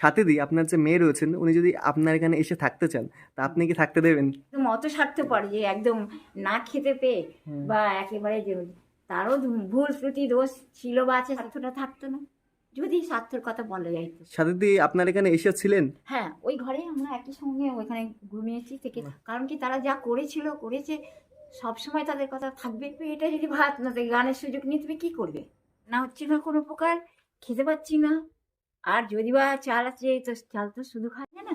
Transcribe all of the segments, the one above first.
সাথীদি আপনার যে মেয়ে রয়েছেন উনি যদি আপনার এখানে এসে থাকতে চান তা আপনি কি থাকতে দেবেন? একদম অত স্বার্থপর যে একদম না খেতে পেয়ে বা একেবারে যে তারও ভুল ত্রুটি দোষ ছিল বা আছে স্বার্থটা থাকতো না। যদি স্বার্থের কথা বলা যায় তো। সাথীদি আপনার এখানে এসেছিলেন হ্যাঁ ওই ঘরে আমরা একই সঙ্গে ওইখানে ঘুমিয়েছি থেকে। কারণ কি তারা যা করেছিল করেছে সবসময় তাদের কথা থাকবে এটা যদি ভাত না গানের সুযোগ নিয়ে তুমি কি করবে? না হচ্ছে না কোনো প্রকার খেতে পাচ্ছি না। আর যদি বা চাল আছে তো চাল তো শুধু খায় না।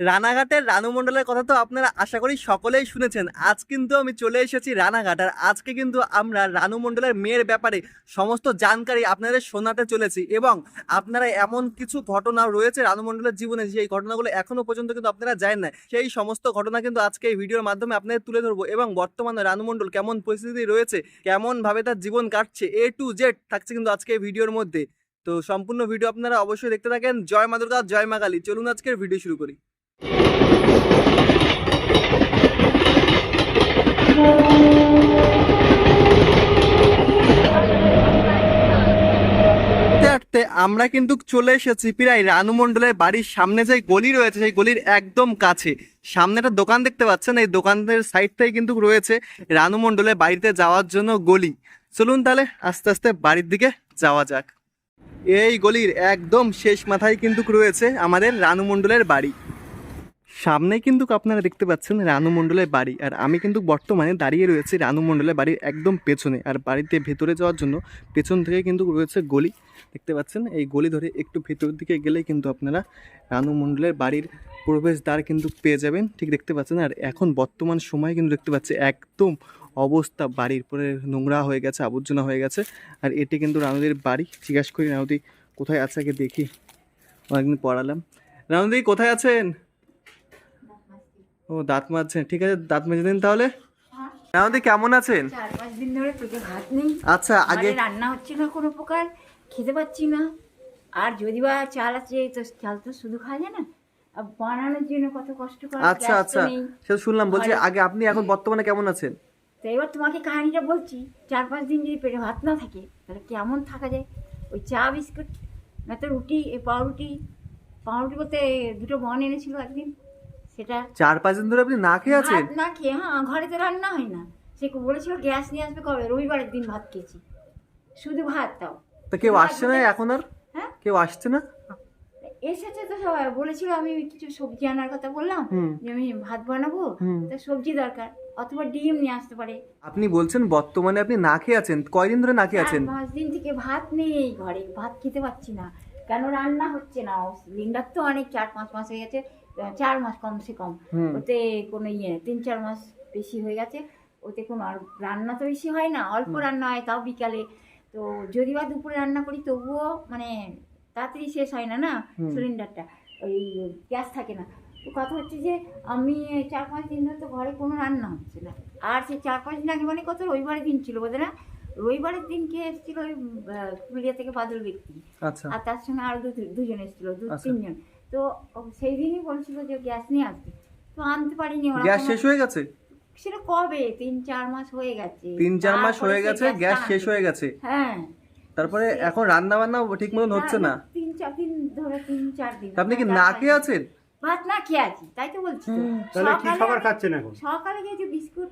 রানাঘাটের রানু মণ্ডলের কথা তো আপনারা আশা করি সকলেই শুনেছেন। আজ কিন্তু আমি চলে এসেছি রানাঘাট আর আজকে কিন্তু আমরা রানু মণ্ডলের মেয়ের ব্যাপারে সমস্ত জানকারি আপনাদের শোনাতে চলেছি এবং আপনারা এমন কিছু ঘটনা রয়েছে রানু মণ্ডলের জীবনে সেই ঘটনাগুলো এখনও পর্যন্ত কিন্তু আপনারা জানেন না। সেই সমস্ত ঘটনা কিন্তু আজকে এই ভিডিওর মাধ্যমে আপনাদের তুলে ধরবো এবং বর্তমানে রানু মণ্ডল কেমন পরিস্থিতি রয়েছে, কেমনভাবে তার জীবন কাটছে এ টু জেড থাকছে কিন্তু আজকে এই ভিডিওর মধ্যে। তো সম্পূর্ণ ভিডিও আপনারা অবশ্যই দেখতে থাকেন। জয় মা দুর্গা, জয় মা কালী। চলুন আজকের ভিডিও শুরু করি। আমরা কিন্তু চলে এসেছি প্রায় রানু মণ্ডলের বাড়ির সামনে যে গলি রয়েছে, সেই গলির একদম কাছে। সামনে একটা দোকান দেখতে পাচ্ছেন। এই দোকানের সাইডটাই কিন্তু রয়েছে রানু মণ্ডলের বাড়িতে যাওয়ার জন্য গলি। চলুন তাহলে আস্তে আস্তে বাড়ির দিকে যাওয়া যাক। এই গলির একদম শেষ মাথায় কিন্তু রয়েছে আমাদের রানু মণ্ডলের বাড়ি। সামনে কিন্তু আপনারা দেখতে পাচ্ছেন রানু মণ্ডলের বাড়ি, আর আমি কিন্তু বর্তমানে দাঁড়িয়ে রয়েছি রানু মণ্ডলের বাড়ির একদম পেছনে, আর বাড়িতে ভেতরে যাওয়ার জন্য পেছন থেকে কিন্তু রয়েছে গলি। দেখতে পাচ্ছেন, এই গলি ধরে একটু ভেতর দিকে গেলেই কিন্তু আপনারা রানু মণ্ডলের বাড়ির প্রবেশদ্বার কিন্তু পেয়ে যাবেন। ঠিক দেখতে পাচ্ছেন, আর এখন বর্তমান সময় কিন্তু দেখতে পাচ্ছি একদম অবস্থা বাড়ির পরে নোংরা হয়ে গেছে আবর্জনা হয়ে গেছে। আর এটি কিন্তু রানুদের বাড়ি। জিজ্ঞাসা করি রানুদি কোথায় আছে আগে দেখি? অনেকদিন পড়ালাম। রানুদি কোথায় আছেন? ও দাঁত মাজছেন। ঠিক আছে দাঁত মেজে দিন তাহলে। রানুদি কেমন আছেন? দিন ধরে পেটে ভাত নেই। আচ্ছা আগে রান্না হচ্ছে না কোনো প্রকার। খেতে পাচ্ছি না। আর যদি বা চাল আছে তো চাল তো শুধু খাওয়া যায় না। বানানোর জন্য কত কষ্ট আচ্ছা আচ্ছা। সেটা শুনলাম বলছি আগে আপনি এখন বর্তমানে কেমন আছেন? তো এবার তোমাকে কাহিনিটা বলছি চার পাঁচ দিন যদি পেটে ভাত না থাকে তাহলে কেমন থাকা যায়? ওই চা বিস্কুট না তো রুটি এই পাউরুটি পাউরুটি বলতে দুটো বন এনেছিল একদিন সেটা চার পাঁচ দিন ধরে আপনি না খেয়ে আছেন? না খেয়ে হ্যাঁ ঘরে তো রান্না হয় না। সে বলেছিল গ্যাস নিয়ে আসবে কবে? রবিবারের দিন ভাত খেয়েছি। শুধু ভাত তাও। তা কেউ আসছে না এখন আর? হ্যাঁ? কেউ আসছে না? এসেছে তো সবাই বলেছিল আমি কিছু সবজি আনার কথা বললাম যে আমি ভাত বানাবো। তা সবজি দরকার অথবা ডিম নিয়ে আসতে পারে। আপনি বলছেন বর্তমানে আপনি না খেয়ে আছেন কয়দিন ধরে না খেয়ে আছেন? পাঁচ দিন থেকে ভাত নেই ঘরে ভাত খেতে পাচ্ছি না কেন রান্না হচ্ছে না সিলিন্ডার তো অনেক চার পাঁচ মাস হয়ে গেছে চার মাস কমসে কম ওতে কোনো ইয়ে তিন চার মাস বেশি হয়ে গেছে ওতে কোনো আর রান্না তো বেশি হয় না অল্প রান্না হয় তাও বিকালে তো যদি বা দুপুরে রান্না করি তবুও মানে তাড়াতাড়ি শেষ হয় না না? সিলিন্ডারটা ওই গ্যাস থাকে না। তো কথা হচ্ছে যে আমি চার পাঁচ দিন ধরে তো ঘরে কোনো রান্না হচ্ছে না। আর সেই চার পাঁচ দিন আগে মানে কত? রবিবারের দিন ছিল বোধ না? রবিবারের দিন কে এসেছিল ওই পুরুলিয়া থেকে বাদল ব্যক্তি। আচ্ছা। আর তার সঙ্গে আরও দু- দুজন এসেছিল দু আচ্ছা। তিনজন। তো সেই দিনই বলছিল যে গ্যাস নিয়ে আসবে। তো আনতে পারিনি ওরা। গ্যাস শেষ হয়ে গেছে? সেটা কবে? তিন চার মাস হয়ে গেছে। তিন চার মাস হয়ে গেছে গ্যাস শেষ হয়ে গেছে। হ্যাঁ। তারপরে এখন রান্না বান্না ঠিক মতন হচ্ছে না? তিন চার দিন ধরে তিন চার দিন আপনি কি না খেয়ে আছেন? ভাত না খেয়ে আছি তাই তো বলছি তাহলে কি খাবার খাচ্ছেন এখন? সকালে খেয়েছি বিস্কুট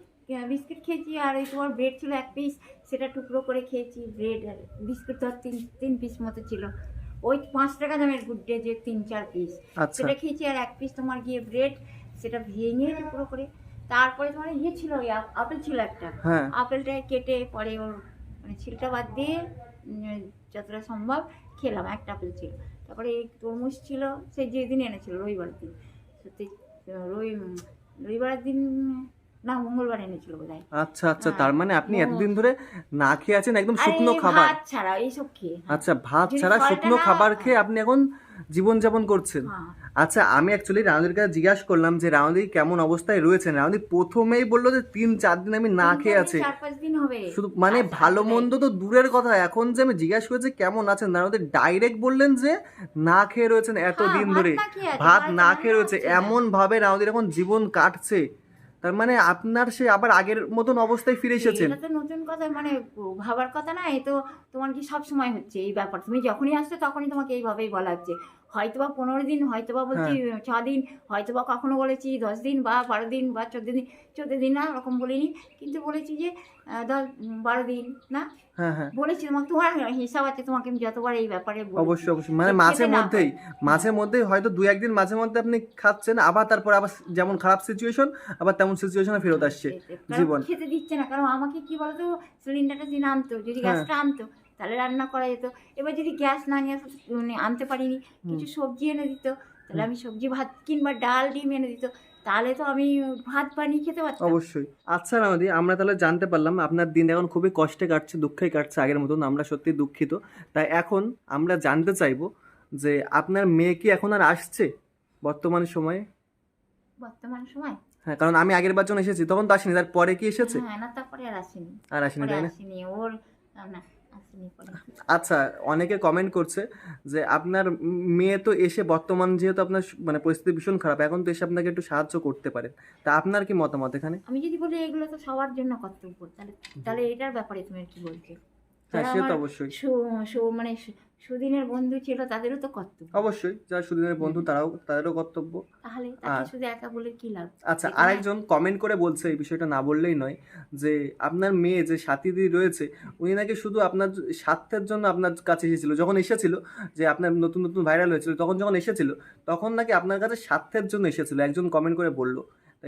বিস্কুট খেয়েছি আর ওই তোমার ব্রেড ছিল এক পিস সেটা টুকরো করে খেয়েছি ব্রেড আর বিস্কুট ধর তিন তিন পিস মতো ছিল। ওই পাঁচ টাকা দামের গুড ডে যে তিন চার পিস আচ্ছা। সেটা খেয়েছি আর এক পিস তোমার গিয়ে ব্রেড সেটা ভেঙে টুকরো করে। তারপরে তোমার ইয়ে ছিল ওই আপ- আপেল ছিল একটা। হ্যাঁ। আপেলটা কেটে পরে ওর মানে ছিলটা বাদ দিয়ে যতটা সম্ভব খেলাম একটা আপেল ছিল তারপরে এই তরমুজ ছিল সে যেদিন এনেছিল রবিবারের দিন সত্যি রবি উম, রবিবারের দিন না মঙ্গলবার এনেছিল বোধ হয় আচ্ছা আচ্ছা হ্যাঁ। তার মানে আপনি এতদিন ধরে না খেয়ে আছেন একদম শুকনো খাবার ভাত ছাড়া এইসব খেয়ে হ্যাঁ। আচ্ছা ভাত ছাড়া শুকনো খাবার খেয়ে আপনি এখন জীবন যাপন করছেন হ্যাঁ। আচ্ছা আমি অ্যাকচুয়ালি রাউন্দের কাছে জিজ্ঞাসা করলাম যে রাউন্দি কেমন অবস্থায় রয়েছেন? রাউন্দি প্রথমেই বলল যে তিন চার দিন আমি না খেয়ে আছে। শুধু মানে আচ্ছা, ভালো মন্দ তো দূরের কথা। এখন যে আমি জিজ্ঞাসা করেছি কেমন আছেন? রাউন্দি ডাইরেক্ট বললেন যে না খেয়ে রয়েছেন এত হ্যাঁ, দিন ধরে ভাত না খেয়ে রয়েছে। এমন ভাবে রাউন্দির এখন জীবন কাটছে। তার মানে আপনার সে আবার আগের মতন অবস্থায় ফিরে এসেছেন। এটা তো নতুন কথা মানে ভাবার কথা না এ তো তোমার কি সব সময় হচ্ছে এই ব্যাপার। তুমি যখনই আসছো তখনই তোমাকে এইভাবেই বলা হচ্ছে। হয়তোবা পনেরো দিন হয়তোবা বলছি ছ দিন হয়তোবা কখনো বলেছি দশ দিন বা বারো দিন বা চোদ্দ দিন চোদ্দ দিন না ওরকম বলিনি। কিন্তু বলেছি যে দশ বারো দিন না? হ্যাঁ হ্যাঁ। বলেছি তোমাকে তোমার হিসাব আছে তোমাকে আমি যতবার এই ব্যাপারে অবশ্যই অবশ্যই। মানে মাঝে মধ্যেই মাঝে মধ্যেই হয়তো দু একদিন মাঝে মধ্যে আপনি খাচ্ছেন আবার তারপর আবার যেমন খারাপ সিচুয়েশন আবার তেমন সিচুয়েশনে ফেরত আসছে জীবন। খেতে দিচ্ছে না। কারণ আমাকে কি বলতো সিলিন্ডারটা দিন আনতো যদি হ্যাঁ। গ্যাসটা আনতো তাহলে রান্না করা যেত। এবার যদি গ্যাস না নিয়ে মানে আনতে পারিনি কিছু সবজি এনে দিত। তাহলে আমি সবজি ভাত কিংবা ডাল ডিম এনে দিত। তাহলে তো আমি ভাত বানিয়ে খেতে পারতাম। অবশ্যই। আচ্ছা রামাদি আমরা তাহলে জানতে পারলাম আপনার দিন এখন খুবই কষ্টে কাটছে দুঃখে কাটছে আগের মতন আমরা সত্যি দুঃখিত। তাই এখন আমরা জানতে চাইব যে আপনার মেয়ে কি এখন আর আসছে বর্তমান সময়ে? বর্তমান সময়? হ্যাঁ কারণ আমি আগের বার যখন এসেছি তখন তো আসেনি তার পরে কি এসেছে? হ্যাঁ না তারপরে আর আসেনি। আর আসেনি পরে তাই না? আসেনি। ওর না আচ্ছা অনেকে কমেন্ট করছে যে আপনার মেয়ে তো এসে বর্তমান যেহেতু আপনার মানে পরিস্থিতি ভীষণ খারাপ এখন তো এসে আপনাকে একটু সাহায্য করতে পারে। তা আপনার কি মতামত এখানে? আমি যদি বলি এগুলো তো সবার জন্য কর্তব্য তাহলে তাহলে এটার ব্যাপারে তুমি কি বলছো হ্যাঁ সে তো অবশ্যই। মানে সুদিনের বন্ধু ছিল তাদেরও তো কর্তব্য। অবশ্যই যারা সুদিনের বন্ধু তারাও তাদেরও কর্তব্য। তাহলে তাকে শুধু একা বলে কি লাভ? আচ্ছা আরেকজন কমেন্ট করে বলছে এই বিষয়টা না বললেই নয় যে আপনার মেয়ে যে সাথীদি রয়েছে উনি নাকি শুধু আপনার স্বার্থের জন্য আপনার কাছে এসেছিল। যখন এসেছিল যে আপনার নতুন নতুন ভাইরাল হয়েছিল তখন যখন এসেছিল তখন নাকি আপনার কাছে স্বার্থের জন্য এসেছিল একজন কমেন্ট করে বলল।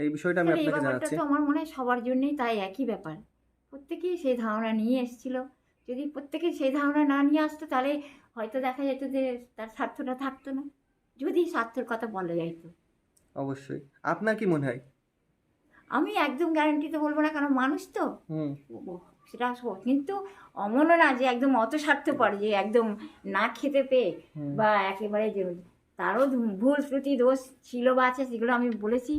এই বিষয়টা আমি আপনাকে জানাচ্ছি। আমার মনে হয় সবার জন্যই তাই একই ব্যাপার। প্রত্যেকেই সেই ধারণা নিয়ে এসেছিল। যদি প্রত্যেকে সেই ধারণা না নিয়ে আসতো তাহলে হয়তো দেখা যেত যে তার স্বার্থটা থাকতো না। যদি স্বার্থের কথা বলা যাইতো। অবশ্যই। আপনার কি মনে হয়? আমি একদম গ্যারান্টিতে বলব না কারণ মানুষ তো। সেটা কিন্তু অমনও না যে একদম অত স্বার্থপর যে একদম না খেতে পেয়ে বা একেবারে যে তারও ভুল ত্রুটি দোষ ছিল বা আছে সেগুলো আমি বলেছি।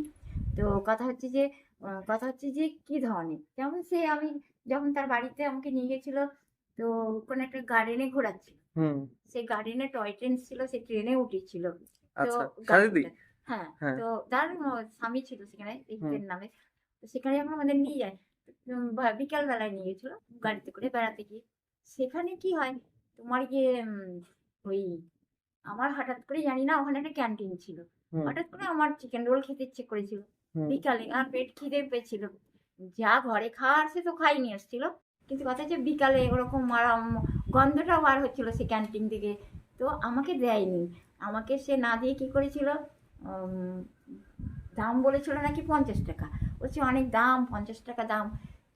তো কথা হচ্ছে যে কথা হচ্ছে যে কি ধরনের? যেমন সে আমি যখন তার বাড়িতে আমাকে নিয়ে গেছিল তো কোনো একটা গার্ডেনে ঘোরাচ্ছিল। সেই গার্ডেনে টয় ট্রেন ছিল সে ট্রেনে উঠেছিল। তো আচ্ছা হ্যাঁ হ্যাঁ। তো তার স্বামী ছিল সেখানে ট্রেন নামে। সেখানে যখন আমাদের নিয়ে যায় বিকাল বেলায় নিয়ে গেছিল গাড়িতে করে বেড়াতে গিয়ে। সেখানে কি হয় তোমার ওই আমার হঠাৎ করে জানি না ওখানে একটা ক্যান্টিন ছিল। হঠাৎ করে আমার চিকেন রোল খেতে ইচ্ছে করেছিল। বিকালে আর পেট খিদে পেয়েছিল। যা ঘরে খাওয়ার সে তো খাই নিয়ে এসেছিল কিন্তু কথা হচ্ছে বিকালে ওরকম আরাম গন্ধটা বার হচ্ছিল সে ক্যান্টিন থেকে। তো আমাকে দেয়নি। আমাকে সে না দিয়ে কী করেছিল? দাম বলেছিল নাকি পঞ্চাশ টাকা। বলছি অনেক দাম পঞ্চাশ টাকা দাম।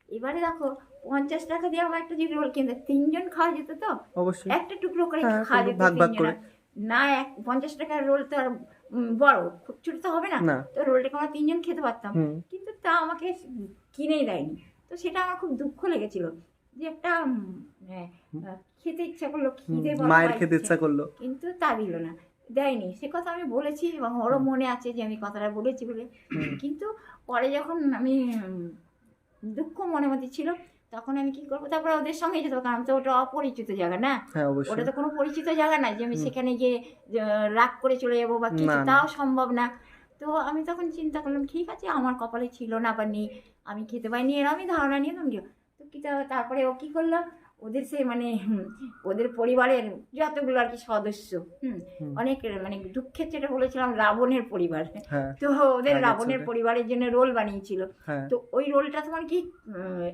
এবারে দেখো পঞ্চাশ টাকা দিয়ে আমার একটা যদি রোল কিনতে তিনজন খাওয়া যেত তো? অবশ্যই। একটা টুকরো করে হ্যাঁ, খাওয়া যেত। না এক পঞ্চাশ টাকার রোল তো আর বড় খুব ছোট তো হবে না। তো রোলটাকে আমরা তিনজন খেতে পারতাম। কিন্তু তা আমাকে কিনেই দেয়নি। তো সেটা আমার খুব দুঃখ লেগেছিল। যে একটা হ্যাঁ, খেতে ইচ্ছা করল খিদে মায়ের খেতে ইচ্ছা করল। কিন্তু তা দিল না দেয়নি। সে কথা আমি বলেছি এবং ওরও মনে আছে যে আমি কথাটা বলেছি বলে। কিন্তু পরে যখন আমি দুঃখ মনে মধ্যে ছিল তখন আমি কি করব? তারপরে ওদের সঙ্গে যেতে কারণ তো ওটা অপরিচিত জায়গা না? হ্যাঁ ওটা তো কোনো পরিচিত জায়গা না যে আমি সেখানে গিয়ে রাগ করে চলে যাব বা কিছু। তাও সম্ভব না। তো আমি তখন চিন্তা করলাম ঠিক আছে আমার কপালে ছিল না বা নেই। আমি খেতে পাইনি এর আমি ধারণা নিয়ে তুমি কি তা- তারপরে ও কি করল? ওদের সে মানে ওদের পরিবারের যতগুলো আর কি সদস্য হুম। অনেক মানে দুঃখের যেটা বলেছিলাম রাবণের পরিবার। হ্যাঁ তো ওদের রাবণের পরিবারের জন্য রোল বানিয়েছিল। হ্যাঁ। তো ওই রোলটা তোমার কি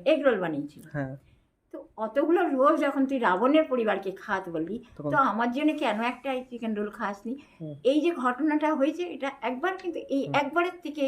এগ রোল বানিয়েছিল? হ্যাঁ। তো অতগুলো রোল যখন তুই রাবণের পরিবারকে খাত বললি তো আমার জন্য কেন একটা চিকেন রোল খাসনি এই যে ঘটনাটা হয়েছে এটা একবার কিন্তু এই একবারের থেকে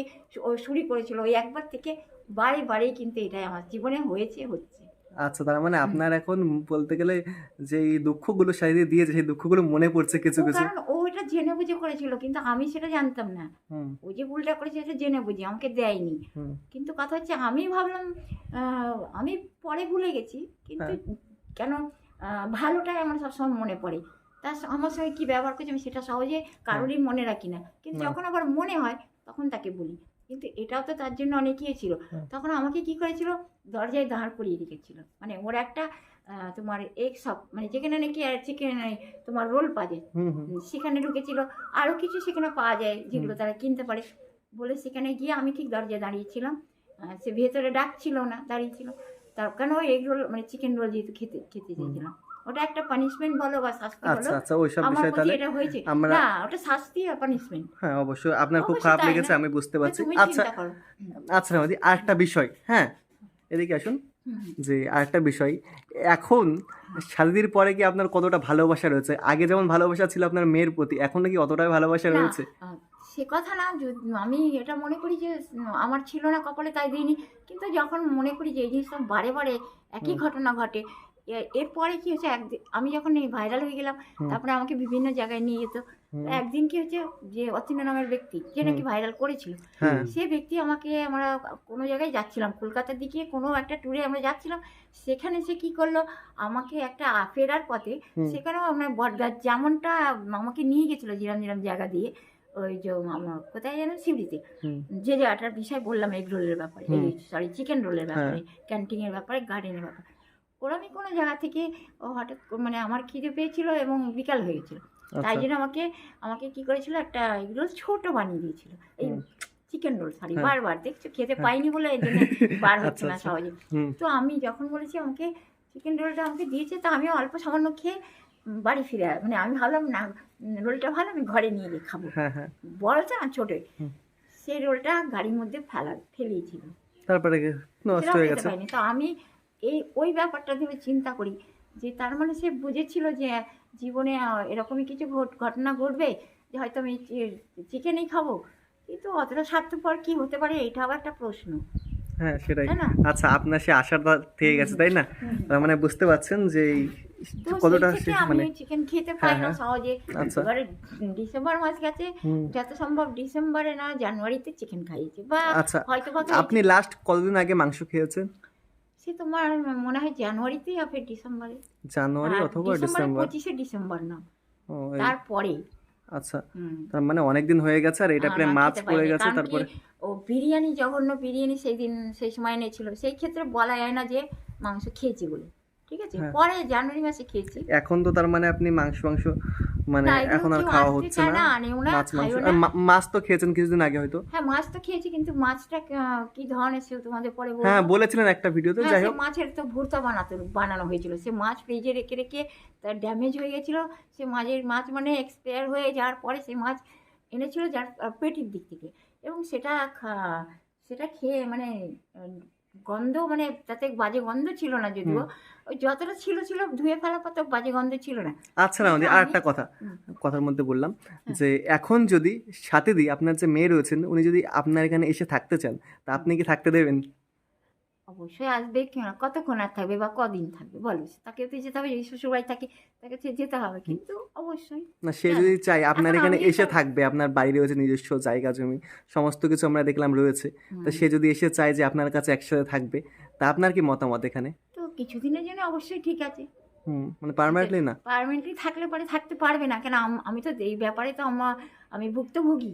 শুরু করেছিল ওই একবার থেকে বারে বারে কিন্তু এটাই আমার জীবনে হয়েছে হচ্ছে। আচ্ছা তার মানে আপনার এখন বলতে গেলে যে এই দুঃখগুলো সারিয়ে দিয়েছে সেই দুঃখগুলো মনে পড়ছে কিছু কিছু? কারণ ও এটা জেনে বুঝে করেছিল কিন্তু আমি সেটা জানতাম না। হুম। ও যে ভুলটা করেছে সেটা জেনে বুঝে আমাকে দেয়নি। হুম। কিন্তু কথা হচ্ছে আমি ভাবলাম আহ, আমি পরে ভুলে গেছি কিন্তু কেন আহ, ভালোটাই আমার সবসময় মনে পড়ে। তার স- আমার সঙ্গে কী ব্যবহার করছে আমি সেটা সহজে কারোরই মনে রাখি না। কিন্তু না। যখন আবার মনে হয় তখন তাকে বলি। কিন্তু এটাও তো তার জন্য অনেক ইয়ে ছিল তখন আমাকে কি করেছিল? দরজায় দাঁড় করিয়ে রেখেছিল। মানে ওর একটা তোমার এগ শপ মানে যেখানে নাকি চিকেন তোমার রোল পাওয়া যায় সেখানে ঢুকেছিল। আরও কিছু সেখানে পাওয়া যায় যেগুলো তারা কিনতে পারে। বলে সেখানে গিয়ে আমি ঠিক দরজায় দাঁড়িয়েছিলাম। সে ভেতরে ডাকছিল না দাঁড়িয়েছিল। তার কারণ ওই এগ রোল মানে চিকেন রোল যেহেতু খেতে খেতে চেয়েছিলাম। ওটা একটা পানিশমেন্ট বলো বা শাস্তি বলো। আচ্ছা আচ্ছা ওইসব আমার বিষয় তাহলে এটা হয়েছে। আমরা- না ওটা শাস্তি আর পানিশমেন্ট হ্যাঁ অবশ্যই। আপনার খুব খারাপ লেগেছে আমি বুঝতে পারছি। আচ্ছা আচ্ছা রামাদি আরেকটা বিষয় হ্যাঁ? এদিকে আসুন। যে আরেকটা বিষয় এখন শাদির পরে কি আপনার কতটা ভালোবাসা রয়েছে? আগে যেমন ভালোবাসা ছিল আপনার মেয়ের প্রতি এখন নাকি অতটাই ভালোবাসা রয়েছে? সে কথা না আমি এটা মনে করি যে আমার ছিল না কপালে তাই দিইনি। কিন্তু যখন মনে করি যে এই জিনিসটা বারে বারে একই ঘটনা ঘটে এরপরে কি হচ্ছে একদিন আমি যখন এই ভাইরাল হয়ে গেলাম তারপরে আমাকে বিভিন্ন জায়গায় নিয়ে যেত। একদিন কি হচ্ছে যে অচিন নামের ব্যক্তি যে নাকি ভাইরাল করেছিল হ্যাঁ। সে ব্যক্তি আমাকে আমরা কোনো জায়গায় যাচ্ছিলাম। কলকাতার দিকে কোনো একটা ট্যুরে আমরা যাচ্ছিলাম। সেখানে সে কি করল? আমাকে একটা ফেরার পথে। সেখানেও আমরা বটগাছ যেমনটা আমাকে নিয়ে গেছিল জিরাম জিরাম জায়গা দিয়ে ওই যে কোথায় যেন শিবড়িতে। যে জায়গাটার বিষয় বললাম এগ রোলের ব্যাপারে সরি চিকেন রোলের। ব্যাপারে ক্যান্টিনের ব্যাপারে গার্ডেনের ব্যাপারে। ওরমই কোনো জায়গা থেকে ও হঠাৎ মানে আমার খিদে পেয়েছিল এবং বিকাল হয়ে গেছিল। তাই আচ্ছা। জন্য আমাকে আমাকে কি করেছিল একটা এগ রোল ছোট বানিয়ে দিয়েছিল। এই চিকেন রোল সরি হ্যাঁ। বারবার দেখছ? খেতে হ্যাঁ। পাইনি বলে এই জন্য বার হচ্ছে আচ্ছা, না আচ্ছা। সহজে। তো আমি যখন বলেছি আমাকে চিকেন রোলটা আমাকে দিয়েছে তা আমি অল্প সামান্য খেয়ে বাড়ি ফিরে মানে আমি ভাবলাম না রোলটা ভালো আমি ঘরে নিয়ে গিয়ে খাব। হ্যাঁ হ্যাঁ। বড়টা না ছোটোই সেই রোলটা গাড়ির মধ্যে ফেলা ফেলিয়েছিল। তারপরে নষ্ট হয়ে গেছে? তো আমি এই ওই ব্যাপারটা ভেবে চিন্তা করি। যে তার মানে সে বুঝেছিল যে জীবনে এরকমই কিছু ঘটনা ঘটবে যে হয়তো আমি চিকেনই খাব। কিন্তু অতটা স্বার্থপর কি হতে পারে এটাও একটা প্রশ্ন। হ্যাঁ সেটাই। আচ্ছা আপনার সে আশাটা থেকে গেছে তাই না? মানে বুঝতে পারছেন যে কতটা মানে চিকেন খেতে পাই না হ্যাঁ, সহজে। আচ্ছা। এবারে ডিসেম্বর মাস গেছে যত সম্ভব ডিসেম্বরে না জানুয়ারিতে চিকেন খাইয়েছি। বা আচ্ছা হয়তো আপনি লাস্ট কতদিন আগে মাংস খেয়েছেন? সে তোমার মনে হয় জানুয়ারিতেই হবে ডিসেম্বরে। জানুয়ারি অথবা ডিসেম্বরে? পঁচিশে ডিসেম্বর না। তারপরে। আচ্ছা তার মানে অনেক দিন হয়ে গেছে আর এটা প্রায় মাছ পড়ে গেছে তারপরে? ও বিরিয়ানি জঘন্য বিরিয়ানি সেই দিন সেই সময় এনেছিল। সেই ক্ষেত্রে বলা যায় না যে মাংস খেয়েছি বলে। ঠিক আছে? হ্যাঁ। পরে জানুয়ারি মাসে খেয়েছি। এখন তো তার মানে আপনি মাংস মাংস মানে এখন আর খাওয়া হচ্ছে না। মাছ মাংস। তো খেয়েছেন কিছুদিন আগে হয়তো। হ্যাঁ মাছ তো খেয়েছি কিন্তু মাছটা কি ধরনের সে তোমাদের পরে হ্যাঁ বলেছিলেন একটা ভিডিওতে হ্যাঁ, যাই হোক। মাছের তো ভর্তা বানাতে বানানো হয়েছিল। সে মাছ ফ্রিজে রেখে রেখে তার ড্যামেজ হয়ে গেছিল। সে মাছের মাছ মানে এক্সপায়ার হয়ে যাওয়ার পরে সে মাছ এনেছিল যার পেটির দিক থেকে। এবং সেটা সেটা খেয়ে মানে গন্ধ মানে তাতে বাজে গন্ধ ছিল না যদিও। ওই যতটা ছিল ছিল ধুয়ে ফেলা পর তো বাজে গন্ধ ছিল না। আচ্ছা না আর একটা কথা কথার মধ্যে বললাম হ্যাঁ। যে এখন যদি সাথে দিই আপনার যে মেয়ে রয়েছেন উনি যদি আপনার এখানে এসে থাকতে চান তা আপনি কি থাকতে দেবেন? অবশ্যই আসবে কেন? কতক্ষণ আর থাকবে বা কদিন থাকবে? বলো তাকে তো যেতে হবে এই শ্বশুরবাড়ি থাকে তাকে তো যেতে হবে কিন্তু অবশ্যই। না সে হ্যাঁ। যদি চাই আপনার এখানে এসে থাকবে আপনার বাড়ি রয়েছে নিজস্ব জায়গা জমি সমস্ত কিছু আমরা দেখলাম রয়েছে তো সে যদি এসে চায় যে আপনার কাছে একসাথে থাকবে তা আপনার কি মতামত এখানে? কিছুদিনের জন্য অবশ্যই ঠিক আছে। হুম মানে পার্মানেন্টলি না? পারমানেন্টলি থাকলে পরে থাকতে পারবে না। কেন আম- তো এই ব্যাপারে তো আমার আমি ভুক্তভোগী।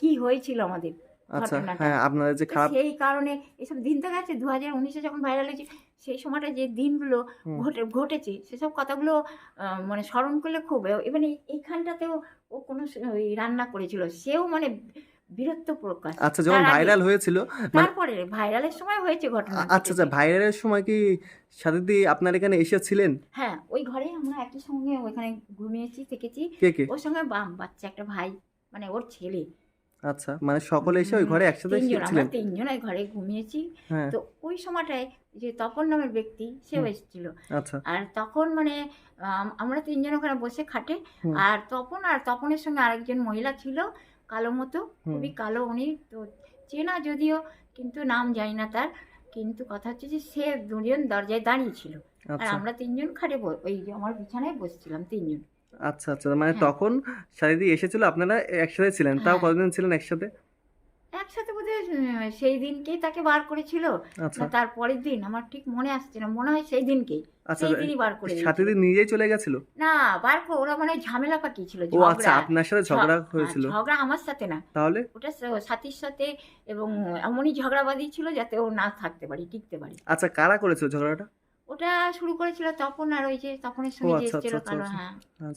কি হয়েছিল আমাদের আচ্ছা হ্যাঁ আপনাদের যে খারাপ সেই কারণে এসব দিন তো গেছে দু হাজার উনিশে যখন ভাইরাল হয়েছে সেই সময়টা যে দিনগুলো ঘটে ঘটেছে সেসব কথাগুলো মানে স্মরণ করলে খুব এবং এইখানটাতেও ও কোনো রান্না করেছিল। সেও মানে প্রকাশ। আচ্ছা যখন ভাইরাল হয়েছিল মানে তারপরে ভাইরালের সময় হয়েছে ঘটনা আচ্ছা আচ্ছা ভাইরালের সময় কি সাথে আপনার এখানে এসেছিলেন? হ্যাঁ ওই ঘরে আমরা একই সঙ্গে ওইখানে ঘুমিয়েছি থেকেছি। ওর সঙ্গে বাম বাচ্চা একটা ভাই মানে ওর ছেলে। আচ্ছা মানে সকলে এসে ওই ঘরে একসাথে ছিলেন তিনজন ওই ঘরে ঘুমিয়েছি। হ্যাঁ। তো ওই সময়টায় যে তপন নামের ব্যক্তি সেও হুম। এসেছিল। আচ্ছা। আর তখন মানে আমরা তিনজন ওখানে বসে খাটে। আর তপন আর তপনের সঙ্গে আরেকজন মহিলা ছিল কালো মতো খুবই কালো উনি তো চেনা যদিও কিন্তু নাম জানি না তার। কিন্তু কথা হচ্ছে যে সে দুজন দরজায় দাঁড়িয়েছিল আর আচ্ছা। আমরা তিনজন খাটে ওই আমার বিছানায় বসছিলাম তিনজন। আচ্ছা আচ্ছা মানে হ্যাঁ। তখন সারিদি এসেছিল আপনারা একসাথে ছিলেন তাও হ্যাঁ। কতদিন ছিলেন একসাথে? একসাথে উম, সেই দিনকেই তাকে বার করেছিল। আচ্ছা। না তার পরের দিন আমার ঠিক মনে আসছে না মনে হয় সেই দিনকেই। আচ্ছা সেই দিনই বার করে সাথে। নিজেই চলে গেছিল? না বার করে ওরা মানে ঝামেলা পাকিয়েছিল ও আচ্ছা আপনার সাথে ঝগড়া হয়েছিল। ঝগড়া আমার সাথে না। তাহলে? ওটা সাথীর সাথে এবং এমনই ঝগড়াবাদী ছিল যাতে ও না থাকতে পারি টিকতে পারি। আচ্ছা কারা করেছিল ঝগড়াটা? ওটা শুরু করেছিল তপন আর ওই যে তপনের সঙ্গে যে এসেছিল কালো। হ্যাঁ।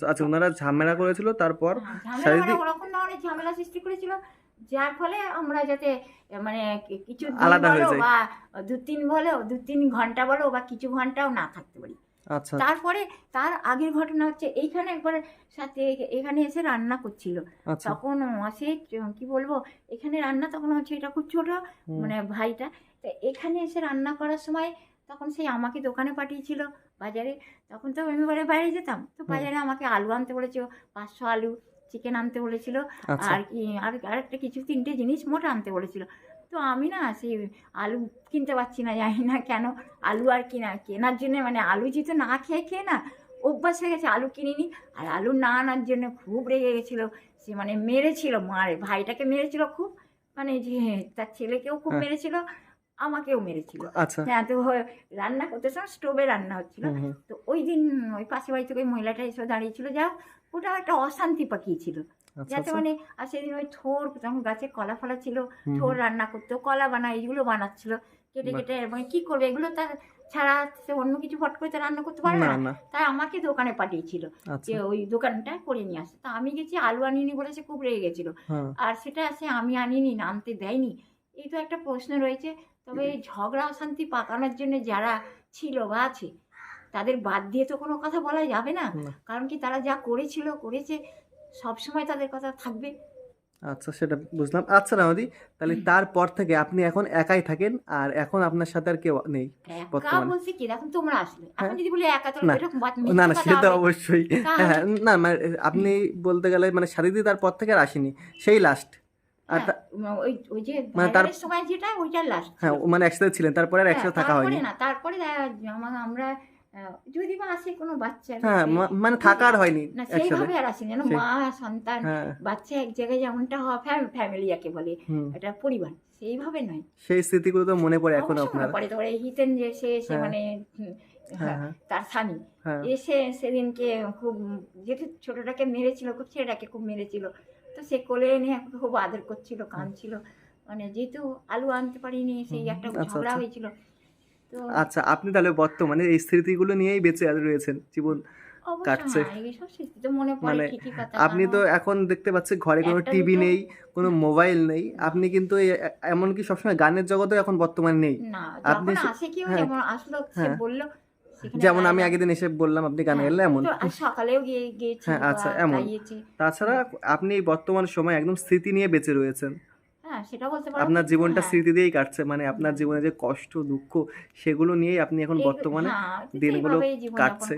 আচ্ছা ওনারা ঝামেলা করেছিল তারপর হ্যাঁ, ঝামেলা মানে ওরকম ধরনের ঝামেলা সৃষ্টি করেছিল যার ফলে আমরা যাতে মানে কিছু দিন আলাদা হয়ে বলো বা দু তিন বলো দু তিন ঘণ্টা বলো বা কিছু ঘন্টাও না থাকতে পারি। আচ্ছা। তারপরে তার আগের ঘটনা হচ্ছে এইখানে একবার সাথে এখানে এসে রান্না করছিল। আচ্ছা। তখন মাসে কি বলব এখানে রান্না তখন হচ্ছে এটা খুব ছোট মানে ভাইটা। তো এখানে এসে রান্না করার সময় তখন সেই আমাকে দোকানে পাঠিয়েছিল বাজারে। তখন তো আমি বারে বাইরে যেতাম। তো বাজারে আমাকে আলু আনতে বলেছিল পাঁচশো আলু। চিকেন আনতে বলেছিল। আচ্ছা। আর কি আর আরেকটা কিছু তিনটে জিনিস মোটা আনতে বলেছিল। তো আমি না সেই আলু কিনতে পারছি না জানি না কেন আলু আর কিনা কেনার জন্য মানে আলু যেহেতু না খেয়ে খেয়ে না অভ্যাস হয়ে গেছে আলু কিনিনি। আর আলু না আনার জন্য খুব রেগে গেছিল সে মানে মেরেছিল মারে ভাইটাকে মেরেছিল খুব মানে যে তার ছেলেকেও খুব হ্যাঁ। মেরেছিল আমাকেও মেরেছিল। আচ্ছা। হ্যাঁ তো রান্না করতে সময় স্টোভে রান্না হচ্ছিল। তো ওই দিন ওই পাশে বাড়ি থেকে ওই মহিলাটা এসে দাঁড়িয়েছিল যা ওটা একটা অশান্তি পাকিয়েছিল আচ্ছা যাতে আচ্ছা। মানে আর সেদিন ওই থোর তখন গাছে কলা ফলা ছিল থোর রান্না করতো কলা বানায় এইগুলো বানাচ্ছিল কেটে কেটে মানে কি করবে এগুলো তার ছাড়া সে অন্য কিছু ফট করে তো রান্না করতে পারে না। তাই আমাকে দোকানে পাঠিয়েছিল আচ্ছা। যে ওই দোকানটা করে নিয়ে আসতে। তা আমি গেছি আলু আনিনি বলে সে খুব রেগে গেছিল। হ্যাঁ। আর সেটা সে আমি আনিনি নামতে দেয়নি। এই তো একটা প্রশ্ন রয়েছে তবে এই ঝগড়া অশান্তি পাকানোর জন্য যারা ছিল বা আছে তাদের বাদ দিয়ে তো কোনো কথা বলা যাবে না। কারণ কি তারা যা করেছিল করেছে সব সময় তাদের কথা থাকবে। আচ্ছা সেটা বুঝলাম। আচ্ছা রামদি তাহলে তারপর থেকে আপনি এখন একাই থাকেন আর এখন আপনার সাথে আর কেউ নেই বর্তমানে। বলছে কি? এখন তোমরা আসলে। এখন হ্যাঁ। যদি বলি একা এরকম বাত- না না মিথ্যে সে তো অবশ্যই। হ্যাঁ না মানে আপনি বলতে গেলে মানে সারিদি তার পর থেকে আর আসেনি। সেই লাস্ট আর হ্যাঁ, ওই ওই যে মানে তার- সময় যেটা ওইটা লাস্ট হ্যাঁ মানে একসাথে ছিলেন। তারপরে আর একসাথে থাকা হয়নি। না তারপরে আমরা যদি বা আসে কোনো বাচ্চা হ্যাঁ মানে থাকার হয়নি না সেইভাবে আর আসেনি। যেন মা সন্তান হ্যাঁ। বাচ্চা এক জায়গায় যেমনটা হওয়া ফ্যামিলি যাকে বলে এটা পরিবার সেইভাবে নয়। সেই স্মৃতিগুলো তো মনে পড়ে এখনও আপনার। পড়ে তো হিতেন যে সে হ্যাঁ। মানে হ্যাঁ হ্যাঁ তার স্বামী। হ্যাঁ। এসে সেদিনকে খুব যেহেতু ছোটটাকে মেরেছিল খুব ছেলেটাকে খুব মেরেছিল তো সে কোলে এনে খুব আদর করছিল কাঁদছিল। মানে যেহেতু আলু আনতে পারিনি সেই একটা আচ্ছা, ঝগড়া আচ্ছা। হয়েছিল। আচ্ছা আপনি তাহলে বর্তমানে এই স্মৃতিগুলো নিয়েই বেঁচে রয়েছেন জীবন কাটছে। মনে আপনি তো এখন দেখতে পাচ্ছেন ঘরে কোনো টিভি নেই কোনো মোবাইল নেই আপনি কিন্তু এমনকি সবসময় গানের জগতে এখন বর্তমানে নেই। আপনি হ্যাঁ। যেমন হ্যাঁ। যেমন আমি আগের দিন এসে বললাম আপনি গান হ্যাঁ, গেলেন এমন। সকালেও গিয়ে হ্যাঁ, আচ্ছা, এমন। তাছাড়া আপনি এই বর্তমান সময় একদম স্মৃতি নিয়ে বেঁচে রয়েছেন। হ্যাঁ সেটা বলতে পারো আপনার জীবনটা হ্যাঁ, স্মৃতি দিয়েই কাটছে মানে আপনার জীবনে যে কষ্ট দুঃখ সেগুলো নিয়েই আপনি এখন বর্তমানে হ্যাঁ, দিনগুলো কাটছে।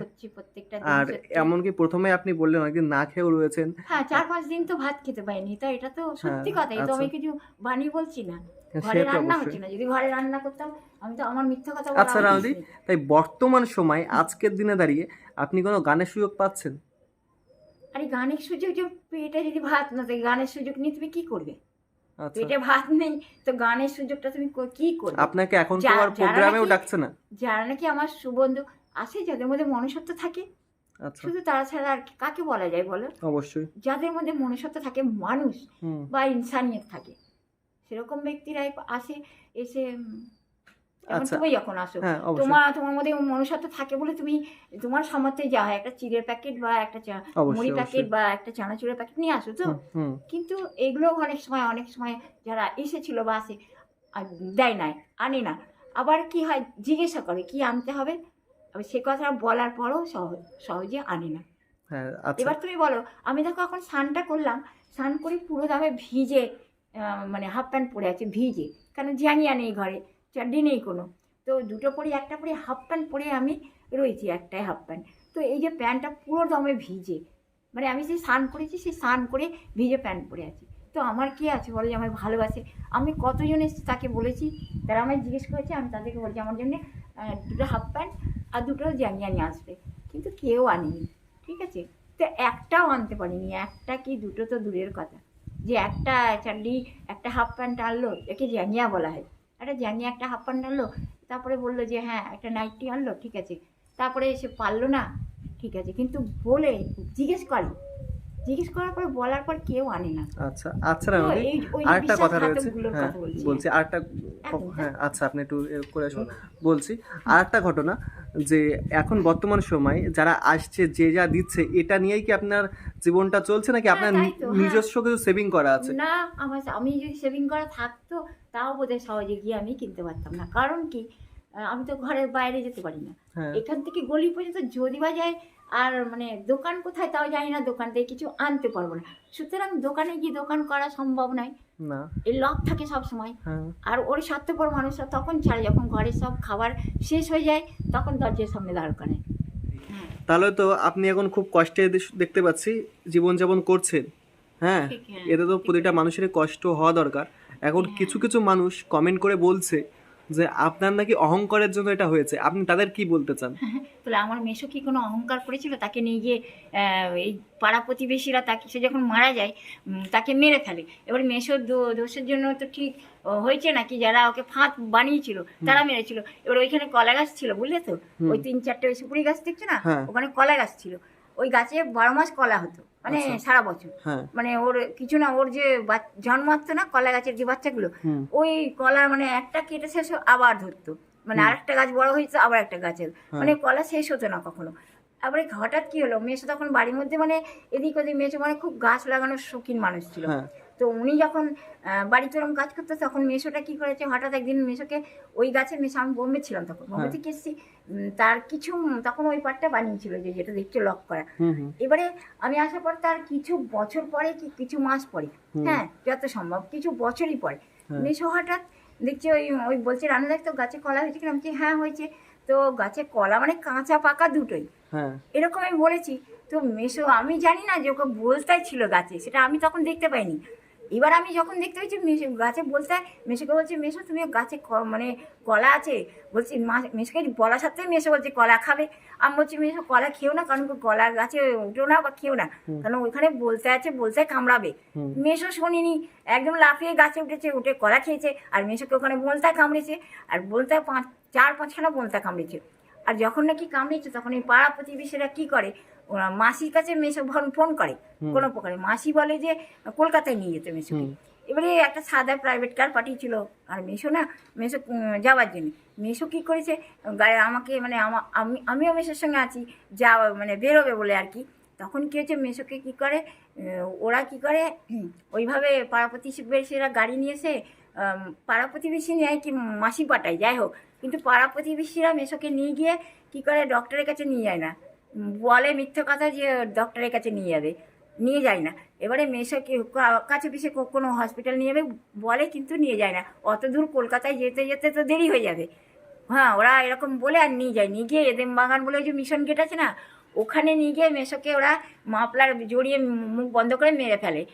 আর সত্যি। এমনকি প্রথমে আপনি বললেন অনেকদিন না খেয়েও রয়েছেন। হ্যাঁ চার পাঁচ দিন তো ভাত খেতে পাইনি তো এটা তো সত্যি হ্যাঁ, কথা এই তো আমি আচ্ছা। কিছু বানিয়ে বলছি না। ঘরে রান্না হচ্ছে না যদি ঘরে রান্না করতাম আমি তো আমার মিথ্যা কথা আচ্ছা, রাউদি, তাই বর্তমান সময় আজকের দিনে দাঁড়িয়ে আপনি কোনো গানের সুযোগ পাচ্ছেন? আরে গানের সুযোগ যে পেটে যদি ভাত না থাকে গানের সুযোগ নিয়ে তুমি কি করবে? আচ্ছা পেটে ভাত নেই তো গানের সুযোগটা তুমি কি করবে? আপনাকে এখন তো আর যারা প্রোগ্রামেও নাকি- ডাকছে না। যারা নাকি আমার সুবন্ধু আছে যাদের মধ্যে মনুষ্যত্ব থাকে আচ্ছা। শুধু তারা ছাড়া আর কাকে বলা যায় বলো? অবশ্যই। যাদের মধ্যে মনুষ্যত্ব থাকে মানুষ বা ইনসানিয়ত থাকে। সেরকম ব্যক্তিরাই আসে এসে আচ্ছা। তুমি যখন আসো হ্যাঁ তোমার তোমার মধ্যে মনুষ্যত্ব থাকে বলে তুমি তোমার সামর্থ্যে যা হয় একটা চিড়ের প্যাকেট বা একটা মুড়ি প্যাকেট বা একটা চানাচুরের প্যাকেট নিয়ে আসো তো। কিন্তু এগুলো অনেক সময় অনেক সময় যারা এসেছিল বা আসে দেয় নাই আনে না। আবার কি হয় জিজ্ঞাসা করে কি আনতে হবে? সে কথা বলার পরও সহ- সহজে আনে না। হ্যাঁ আচ্ছা। এবার তুমি বলো আমি দেখো এখন স্নানটা করলাম স্নান করে পুরো দামে ভিজে মানে হাফ প্যান্ট পরে আছে ভিজে। কেন জানিয়া নেই ঘরে। চাড্ডি নেই কোনো। তো দুটো পরে, একটা পরে হাফ প্যান্ট পরে আমি রয়েছি, একটাই হাফ প্যান্ট তো এই যে প্যান্টটা পুরো দমে ভিজে মানে আমি যে স্নান করেছি, সেই স্নান করে ভিজে প্যান্ট পরে আছি। তো আমার কি আছে বলো যে আমায় ভালোবাসে? আমি কতজন তাকে বলেছি, তারা আমায় জিজ্ঞেস করেছে, আমি তাদেরকে বলছি, আমার জন্য দুটো হাফ প্যান্ট আর দুটো জাঙ্গিয়া নিয়ে আসবে। কিন্তু কেউ আনেনি, ঠিক আছে? তো একটাও আনতে পারিনি, একটা কি দুটো তো দূরের কথা। যে একটা চাড্ডি একটা হাফ প্যান্ট আনলো, একে জ্যাঙ্গিয়া বলা হয়। একটা জানি একটা হাফ প্যান্ট আনলো তারপরে বলল যে হ্যাঁ একটা নাইটি আনলো ঠিক আছে। তারপরে সে পারল না ঠিক আছে। কিন্তু বলে জিজ্ঞেস করে জিজ্ঞেস করার পর বলার পর কেউ আনে না। আচ্ছা আচ্ছা না ওই আরেকটা কথা রয়েছে। হ্যাঁ বলছি। বলছি আরেকটা হ্যাঁ আচ্ছা আপনি একটু করে আসুন। বলছি আরেকটা ঘটনা। যে এখন বর্তমান সময় যারা আসছে যে যা দিচ্ছে এটা নিয়েই কি আপনার জীবনটা চলছে নাকি হ্যাঁ, আপনার হ্যাঁ। নিজস্ব কিছু সেভিং করা আছে? না আমার আমি যদি সেভিং করা থাকতো তাও বোধহয় সহজে গিয়ে আমি কিনতে পারতাম না। কারণ কি আমি তো ঘরের বাইরে যেতে পারি না। হ্যাঁ। এখান থেকে গলি পর্যন্ত যদি বা যায় আর মানে দোকান কোথায় তাও জানি না দোকান থেকে কিছু আনতে পারব না। সুতরাং দোকানে গিয়ে দোকান করা সম্ভব নয়। না। এই লক থাকে সব সময় হ্যাঁ। আর ওর স্বার্থপর মানুষরা তখন ছাড়ে যখন ঘরের সব খাবার শেষ হয়ে যায় তখন দরজার সামনে দাঁড় করে। হ্যাঁ। তাহলে তো আপনি এখন খুব কষ্টে দেখতে পাচ্ছি জীবনযাপন করছেন। হ্যাঁ হ্যাঁ। এতে তো প্রতিটা মানুষের কষ্ট হওয়া দরকার। এখন। কিছু কিছু মানুষ কমেন্ট করে বলছে যে আপনার নাকি অহংকারের জন্য এটা হয়েছে। আপনি তাদের কি বলতে চান? তাহলে আমার মেশো কি কোনো অহংকার করেছিল? তাকে নিয়ে গিয়ে আহ, এই পাড়া প্রতিবেশীরা তাকে সে যখন মারা যায় তাকে মেরে ফেলে। এবার মেশোর দো- দোষের জন্য তো ঠিক হয়েছে নাকি? যারা ওকে ফাঁদ বানিয়েছিল তারা মেরেছিল। এবার ওইখানে কলা গাছ ছিল বুঝলে তো? ওই তিন চারটে ওই সুপুরি গাছ দেখছ না? হ্যাঁ। ওখানে কলা গাছ ছিল। ওই গাছে বারো মাস কলা হতো। মানে আচ্ছা। সারা বছর। হ্যাঁ। মানে ওর কিছু না ওর যে বাচ- জন্মাতো না কলা গাছের যে বাচ্চাগুলো ওই কলার মানে একটা কেটে শেষ হয়ে আবার ধরতো। মানে আরেকটা গাছ বড় হয়েছে আবার একটা গাছের। মানে কলা শেষ হতো না কখনো। তারপরে হঠাৎ কি হলো মেসো তখন বাড়ির মধ্যে মানে এদিক ওদিক মেসো মানে খুব গাছ লাগানোর শৌখিন মানুষ ছিল। হ্যাঁ। তো উনি যখন বাড়িতে ওরকম কাজ করতো তখন মেশোটা কি করেছে? হঠাৎ একদিন মেশোকে ওই গাছের মেশো আমি বোম্বে ছিলাম তখন বোম্বে থেকে এসেছি। তার কিছু তখন ওই পাটটা বানিয়েছিল যে যেটা দেখছ লক করা। এবারে আমি আসার পর তার কিছু বছর পরে কি কিছু মাস পরে হ্যাঁ যত সম্ভব কিছু বছরই পরে। মেশো হঠাৎ দেখছি ওই ওই বলছে রান্না দেখতো গাছে কলা হয়েছে কিনা? আমি হ্যাঁ হয়েছে। তো গাছে কলা মানে কাঁচা পাকা দুটোই। হ্যাঁ। এরকম আমি বলেছি। তো মেশো আমি জানি না যে ওকে বলতাই ছিল গাছে সেটা আমি তখন দেখতে পাইনি। এবার আমি যখন দেখতে পেয়েছি মেশো গাছে বলতে মেশোকে বলছি মেশো তুমি গাছে ক- মানে কলা আছে? বলছি মা মেশোকে বলা সাথে মেশো বলছে কলা খাবে। আমি বলছি মেশো কলা খেও না কারণ কলা গাছে উঠো না বা খেও না। কারণ ওইখানে বলতে আছে বলতে কামড়াবে। মেশো শোনিনি একদম লাফিয়ে গাছে উঠেছে উঠে কলা খেয়েছে আর মেশোকে ওখানে বলতা কামড়েছে আর বলতে পাঁচ চার পাঁচখানা বলতা কামড়েছে। আর যখন নাকি কামড়েছে তখন এই পাড়া প্রতিবেশীরা কি করে? মাসির কাছে মেশো ফোন ফোন করে কোনো প্রকারে। মাসি বলে যে কলকাতায় নিয়ে যেতে মেশোকে এবারে একটা সাদা প্রাইভেট কার পাঠিয়েছিল আর মেশো না মেশো উম, যাওয়ার জন্য। মেশো কী করেছে গায়ে আমাকে মানে আমা- আমি আমিও মেশোর সঙ্গে আছি যা মানে বেরোবে বলে আর কি। তখন কী হয়েছে মেশোকে কী করে ওরা কি করে ওইভাবে পাড়া প্রতিবেশীরা গাড়ি নিয়ে এসে পাড়া প্রতিবেশী নেয় কি মাসি পাঠায় যাই হোক। কিন্তু পাড়া প্রতিবেশীরা মেশোকে নিয়ে গিয়ে কি করে ডক্টরের কাছে নিয়ে যায় না। বলে মিথ্যে কথা যে ডক্টরের কাছে নিয়ে যাবে। নিয়ে যায় না। এবারে মেশোকে কা- কাছে পিছে কোনো হসপিটাল নিয়ে যাবে? বলে কিন্তু নিয়ে যায় না। অত দূর কলকাতায় যেতে যেতে তো দেরি হয়ে যাবে। হ্যাঁ ওরা এরকম বলে আর নিয়ে যায়। নিয়ে গিয়ে এদেম বাগান বলে যে মিশন গেট আছে না, ওখানে নিয়ে গিয়ে মেশোকে ওরা মাপলার জড়িয়ে মুখ বন্ধ করে মেরে ফেলে।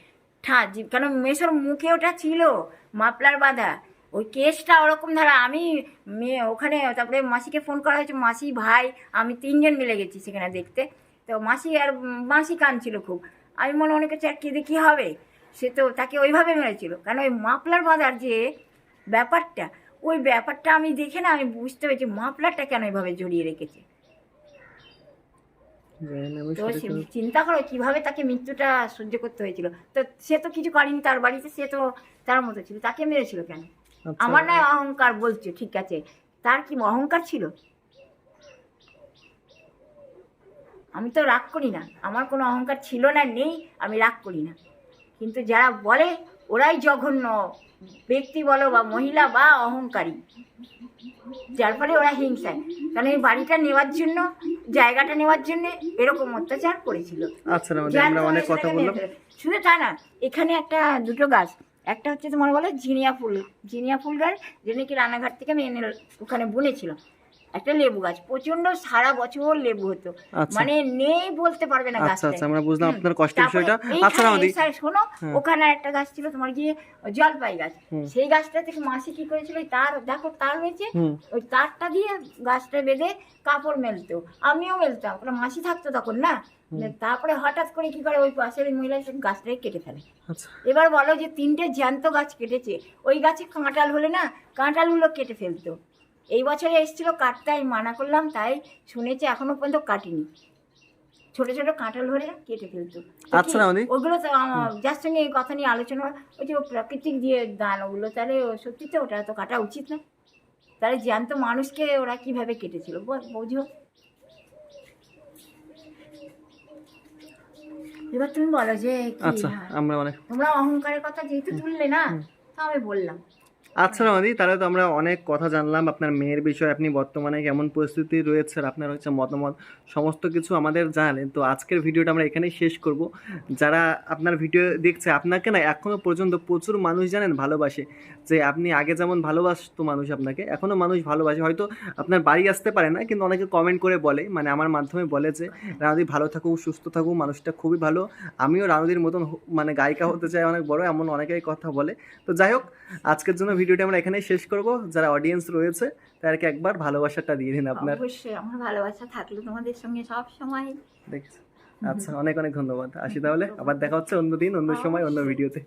ঠা কেন মেশোর মুখে ওটা ছিল মাপলার বাঁধা। ওই কেসটা ওরকম ধারা আমি মেয়ে ওখানে তারপরে মাসিকে ফোন করা হয়েছে মাসি ভাই আমি তিনজন মিলে গেছি সেখানে দেখতে। তো মাসি আর মাসি কাঁদছিল খুব। আমি মনে মনে করছি আর কেঁদে কী হবে? সে তো তাকে ওইভাবে মেরেছিল। কারণ ওই মাপলার বাঁধার যে ব্যাপারটা ওই ব্যাপারটা আমি দেখে না আমি বুঝতে পেরেছি মাপলারটা কেন এভাবে জড়িয়ে রেখেছে। তো সে- চিন্তা করো কীভাবে তাকে মৃত্যুটা সহ্য করতে হয়েছিল। তো সে তো কিছু করেনি তার বাড়িতে সে তো তার মতো ছিল। তাকে মেরেছিল কেন। আমার নয় অহংকার বলছো ঠিক আছে। তার কি অহংকার ছিল? আমি তো রাগ করি না। আমার কোনো অহংকার ছিল না নেই আমি রাগ করি না। কিন্তু যারা বলে ওরাই জঘন্য ব্যক্তি বলো বা মহিলা বা অহংকারী। যার ফলে ওরা হিংসায় কারণ এই বাড়িটা নেওয়ার জন্য জায়গাটা নেওয়ার জন্য এরকম অত্যাচার করেছিল। আচ্ছা অনেক কথা বললাম। শুধু তা না এখানে একটা দুটো গাছ। একটা হচ্ছে তোমার বলে ঝিনিয়া ফুল ঝিনিয়া ফুল গাছ যে নাকি রানাঘাট থেকে আমি এনে ওখানে বুনেছিল একটা লেবু গাছ। প্রচণ্ড সারা বছর লেবু হতো। আচ্ছা। মানে নেই বলতে পারবে না আচ্ছা গাছটা আচ্ছা আমরা বুঝলাম আপনার কষ্টের বিষয়টা। আচ্ছা আমাদের side শোনো ওখানে একটা গাছ ছিল তোমার গিয়ে জলপাই গাছ। সেই গাছটা থেকে মাসি কি করেছিল ওই তার দেখো তার হয়েছে ওই তারটা দিয়ে গাছটা বেঁধে কাপড় মেলতো। আমিও মেলতাম ওটা মাসি থাকতো তখন না? তারপরে হঠাৎ করে কি করে ওই পাশের ওই মহিলা গাছটাকে কেটে ফেলে। আচ্ছা। এবার বলো যে তিনটে জ্যান্ত গাছ কেটেছে। ওই গাছে কাঁটাল হলে না কাঁটালগুলো কেটে ফেলতো। এই বছরে এসেছিল কাটতে আমি মানা করলাম তাই শুনেছি এখনও পর্যন্ত কাটিনি। ছোট ছোট কাঁঠাল হলে কেটে ফেলতো। আচ্ছা, ওগুলো তো যার সঙ্গে এই কথা নিয়ে আলোচনা ওই যে প্রাকৃতিক দিয়ে দান ওগুলো তাহলে সত্যি তো ওটা তো কাটা উচিত না। তাহলে জ্যান্ত মানুষকে ওরা কীভাবে কেটেছিল বোঝো? এবার তুমি বলো যে কি, আচ্ছা হ্যাঁ। আমরা অনেক তোমরা অহংকারের কথা যেহেতু তুললে না তা আমি বললাম। আচ্ছা রমাদি, তাহলে তো আমরা অনেক কথা জানলাম আপনার মেয়ের বিষয়ে, আপনি বর্তমানে কেমন পরিস্থিতি রয়েছে আপনার হচ্ছে মতামত, সমস্ত কিছু আমাদের জানালেন তো আজকের ভিডিওটা আমরা এখানেই শেষ করব। যারা আপনার ভিডিও দেখছে, আপনাকে না এখনও পর্যন্ত প্রচুর মানুষ জানেন, ভালোবাসে। যে আপনি আগে যেমন ভালোবাসতো মানুষ আপনাকে, এখনও মানুষ ভালোবাসে। হয়তো আপনার বাড়ি আসতে পারে না, কিন্তু অনেকে কমেন্ট করে বলে মানে আমার মাধ্যমে বলে যে রানুদি ভালো থাকুক, সুস্থ থাকুক, মানুষটা খুবই ভালো। আমিও রানুদির মতন মানে গায়িকা হতে চাই অনেক বড়, এমন অনেকেই কথা বলে। তো যাই হোক, আজকের জন্য ভিডিওটি আমরা এখানেই শেষ করব। যারা অডিয়েন্স রয়েছে তাদেরকে একবার ভালোবাসাটা দিয়ে দিন আপনার। অবশ্যই আমার ভালোবাসা থাকল তোমাদের সঙ্গে সব সময় দেখছি। আচ্ছা অনেক অনেক ধন্যবাদ। আসি তাহলে আবার দেখা হচ্ছে অন্য দিন অন্য সময় অন্য ভিডিওতে।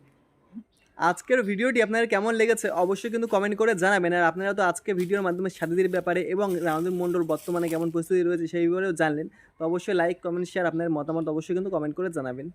আজকের ভিডিওটি আপনার কেমন লেগেছে অবশ্যই কিন্তু কমেন্ট করে জানাবেন। আর আপনারা তো আজকে ভিডিওর মাধ্যমে সাথীদের ব্যাপারে এবং রামদুর মণ্ডল বর্তমানে কেমন পরিস্থিতি রয়েছে সেই ব্যাপারেও জানলেন। তো অবশ্যই লাইক কমেন্ট শেয়ার আপনার মতামত অবশ্যই কিন্তু কমেন্ট করে জানাবেন।